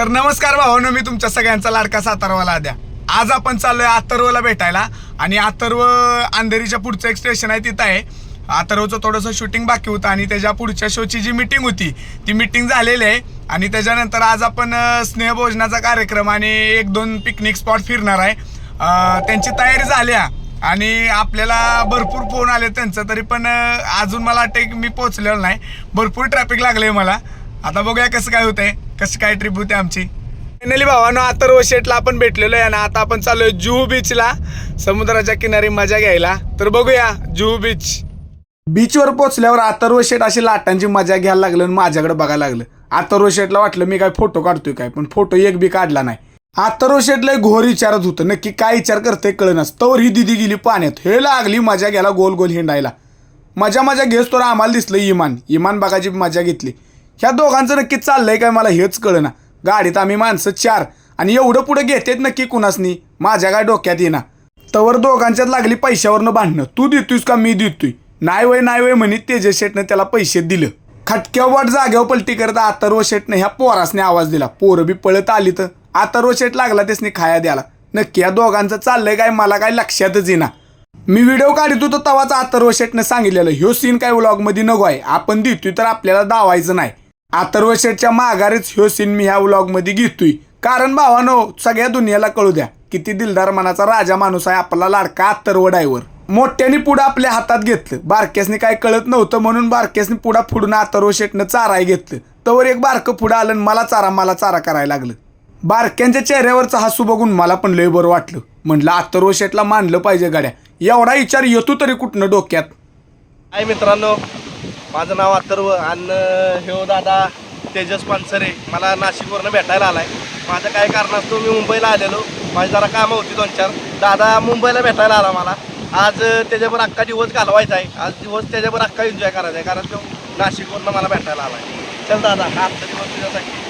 तर नमस्कार भावानो मी तुमच्या सगळ्यांचा लाडका सातारवाला द्या आज आपण चाललोय अथर्वला भेटायला आणि अथर्व अंधेरीच्या पुढचं एक स्टेशन आहे तिथं आहे. अथर्वचं थोडंसं शूटिंग बाकी होतं आणि त्याच्या पुढच्या शोची जी मिटिंग होती ती मिटिंग झालेली आहे. आणि त्याच्यानंतर आज आपण स्नेहभोजनाचा कार्यक्रम आणि एक दोन पिकनिक स्पॉट फिरणार आहे. त्यांची तयारी झाल्या आणि आपल्याला भरपूर फोन आले त्यांचं तरी पण अजून मला वाटतं की मी पोहोचलेलो नाही. भरपूर ट्रॅफिक लागले मला. आता बघूया कसं काय होतंय. कशी काय ट्रिप होते आमची? फायनली भावानो अथर्व शेटला आपण भेटलेलो आहे ना आता आपण चाललोय जुहू बीचला. समुद्राच्या किनारी मजा घ्यायला. तर बघूया जुहू बीच. बीचवर पोहोचल्यावर अथर्व शेट अशी लाटांची मजा घ्यायला लागलं आणि माझ्याकडे बघायला लागलं. अथर्व शेटला वाटलं मी काय फोटो काढतोय काय पण फोटो एक बी काढला नाही. अथर्व शेटला घोर विचारत होतं. नक्की काय विचार करते कळनच तर ही दिदी गेली पाण्यात. हे लागली मजा घ्यायला गोल गोल हिंडायला. मजा मजा घेस तर आम्हाला दिसलं इमान. इमान बघायची मजा घेतली. ह्या दोघांचं नक्की चाललंय काय मला हेच कळना. गाडीत आम्ही माणसं चार आणि एवढं पुढे घेतेत नक्की कुणासनी? माझ्या काय डोक्यात येईना. तवर दोघांच्यात लागली पैशावरनं भांडणं. तू देतोयस का मी देतोय? नाही वय नाही वय म्हणित तेजस शेटनं त्याला पैसे दिलं. खटक्या वाट जाग्यावर पलटी करत आतर्व शेटनं ह्या पोरासने आवाज दिला. पोरं बी पळत आली तर. आतर्व शेट लागला त्यासनी खाया द्याला नक्की या दोघांचं चाललंय काय मला काय लक्षातच येईना. मी व्हिडिओ काढत होतो तवाच अथर्व शेटनं सांगितलेलं ह्यो सीन काय व्लॉगमध्ये नको आहे. आपण देतोय तर आपल्याला दावायचं नाही. अथर्वशेच्या माघारीच ह्यो सीन मी ह्या व्लॉगमध्ये घेतोय. कारण भावानो सगळ्या दुनियाला कळू द्या किती दिलदार मनाचा राजा माणूस आहे आपला लाडका अथर्व डायव्हर मोठ्याने पुढं आपल्या हातात घेतलं. बारक्यासनी काय कळत नव्हतं म्हणून बारकेसने पुढा फुडून अथर्व शेटनं चाराय घेतलं. तवर एक बारकं पुढं आलं आणि मला चारा मला चारा करायला लागलं. बारक्यांच्या चेहऱ्यावरचं हसू बघून मला पण लय बरं वाटलं. म्हटलं अथर्व शेटला मानलं पाहिजे गाड्या. एवढा विचार येतो तरी कुठनं डोक्यात? हाय मित्रांनो माझं नाव अथर्व आणि हे दादा तेजस पानसरे. मला नाशिकवरनं भेटायला आलाय. माझं काय कारणास्तव मी मुंबईला आलेलो. माझी जरा कामं होती दोन चार. दादा मुंबईला भेटायला आला मला. आज त्याच्यावर अख्खा दिवस घालवायचा आहे. आज दिवस त्याच्यावर अख्खा एन्जॉय करायचा आहे. कारण तो नाशिकवरनं मला भेटायला आलाय. चल दादा हा आजचा दिवस तुझ्यासाठी.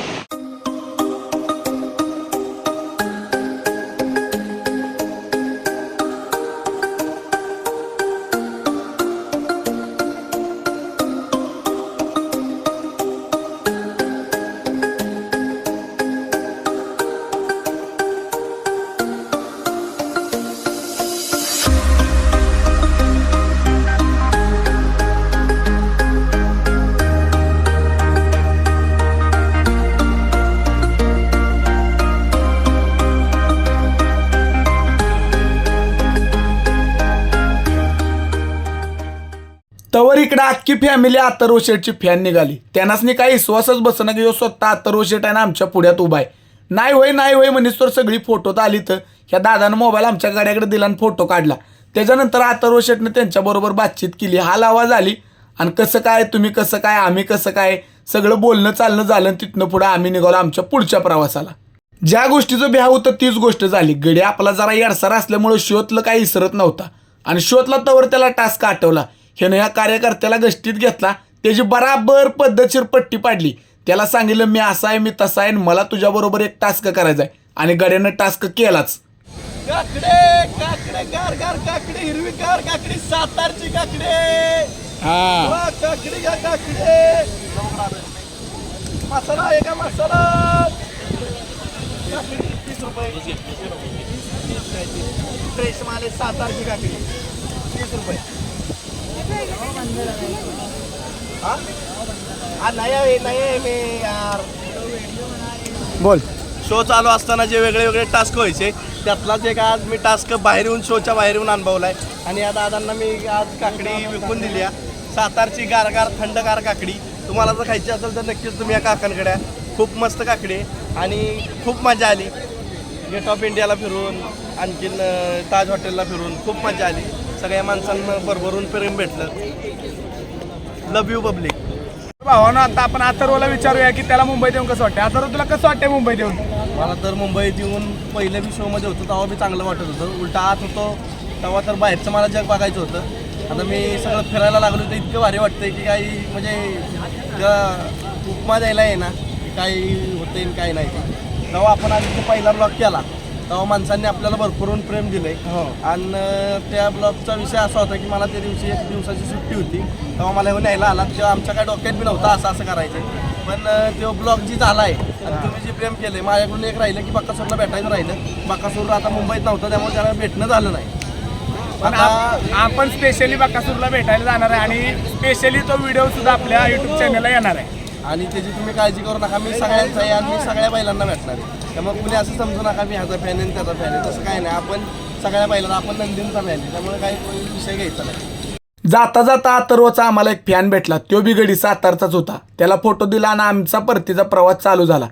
तवर इकडे अख्खी फॅमिली अथर्व शेटची फॅन निघाली. त्यांनाच काही विश्वासच बसना की स्वतः अतर्वशेट आहे ना आमच्या पुढ्यात उभा आहे. नाही होय नाही होय म्हणीस तर सगळी फोटो तर आली तर ह्या दादानं मोबाईल आमच्या गाड्याकडे दिला आणि फोटो काढला. त्याच्यानंतर अतर्वशेटनं त्यांच्याबरोबर बातचीत केली. हाल आवाज आली. आणि कसं काय तुम्ही कसं काय आम्ही कसं काय? सगळं बोलणं चालणं झालं आणि तिथनं पुढं आम्ही निघालो आमच्या पुढच्या प्रवासाला. ज्या गोष्टीचं ब्याह होतं तीच गोष्ट झाली. गडी आपला जरा येडसार असल्यामुळं शोतलं काही इसरत नव्हता. आणि शोतला तवर त्याला टास्क आठवला. ह्यानं या कार्यकर्त्याला गष्टीत घेतला. त्याची बराबर पद्धतशीर पट्टी पाडली. त्याला सांगितलं मी असा आहे मी तसा आहे मला तुझ्याबरोबर एक टास्क करायचा आहे. आणि गड्यानं टास्क केलाच. काकडे काकडे गार गार काकडे हिरवी गार काकडी सातारची काकडे. हा. काकडी घ्या काकडे. मसाला आहे का मसाला. काकडी तीस रुपये. फ्रेश माल आहे सातारची काकडी तीस रुपये हा हा, नाही आहे, नाही आहे मी यार बोल. शो चालू असताना जे वेगळे वेगळे टास्क व्हायचे त्यातलाच एक आज मी टास्क बाहेर येऊन शोच्या बाहेर येऊन अनुभवलाय. आणि या दादांना मी आज काकडी विकून दिली आहे. सातारची गारगार थंडगार काकडी. तुम्हाला जर खायची असेल तर नक्कीच तुम्ही या काकांकडे. खूप मस्त काकडी आणि खूप मजा आली. गेट ऑफ इंडियाला फिरून आणखीन ताज हॉटेलला फिरून खूप मजा आली. सगळ्या माणसांना भरभरून प्रेम भेटलं. लव यू पब्लिक भावानं आता आपण अथर्वला विचारूया की त्याला मुंबईत येऊन कसं वाटतं अथर्व तुला कसं वाटतंय मुंबईत येऊन? मला तर मुंबईत येऊन पहिल्या मी शोमध्ये होतो तेव्हा मी चांगलं वाटत होतं. उलटा आत होतो तेव्हा तर बाहेरचं मला जग बघायचं होतं. आता मी सगळं फिरायला लागलो तर इतकं भारी वाटतंय की काही म्हणजे इतकं उपमा द्यायला आहे ना काही होते काही नाही. तेव्हा आपण आधी तो पहिला ब्लॉग केला. तेव्हा माणसांनी आपल्याला भरपूरून प्रेम दिलंय. हो. आणि त्या ब्लॉगचा विषय असा होता की मला त्या दिवशी एक दिवसाची सुट्टी होती. तेव्हा मला येऊन न्यायला आला. तेव्हा आमच्या काय डोक्यात बी नव्हता असं असं करायचं. पण तो ब्लॉग जी झाला आहे आणि तुम्ही जे प्रेम केलंय माझ्याकडून एक राहिलं की बक्कासूरला भेटायचं राहिलं. बक्कासूर आता मुंबईत नव्हतं त्यामुळे त्याला भेटणं झालं नाही. पण आपण स्पेशली बकासूरला भेटायला जाणार आहे आणि स्पेशली तो व्हिडिओ सुद्धा आपल्या युट्यूब चॅनलला येणार आहे. आणि त्याची तुम्ही काळजी करू नका. मी सगळ्यांचा आहे आणि मी सगळ्या बैलांना भेटणार आहे. त्यामुळे कुणी असं समजू नका मी ह्याचा फॅन आहे त्याचा फॅन आहे. तसं काय नाही. आपण सगळ्या बैलांना आपण नंदींचा फॅन आहे. त्यामुळे काही विषय घ्यायचा नाही. जाता जाता अथर्वचा आम्हाला एक फॅन भेटला. तो बी गडी सातारचाच होता. त्याला फोटो दिला आणि आमचा परतीचा प्रवास चालू झाला.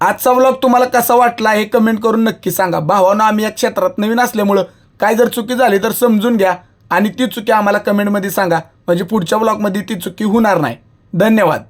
आजचा व्लॉग तुम्हाला कसा वाटला हे कमेंट करून नक्की सांगा. भावानं आम्ही या क्षेत्रात नवीन असल्यामुळं काय जर चुकी झाली तर समजून घ्या आणि ती चुकी आम्हाला कमेंटमध्ये सांगा. म्हणजे पुढच्या व्लॉगमध्ये ती चुकी होणार नाही. धन्यवाद.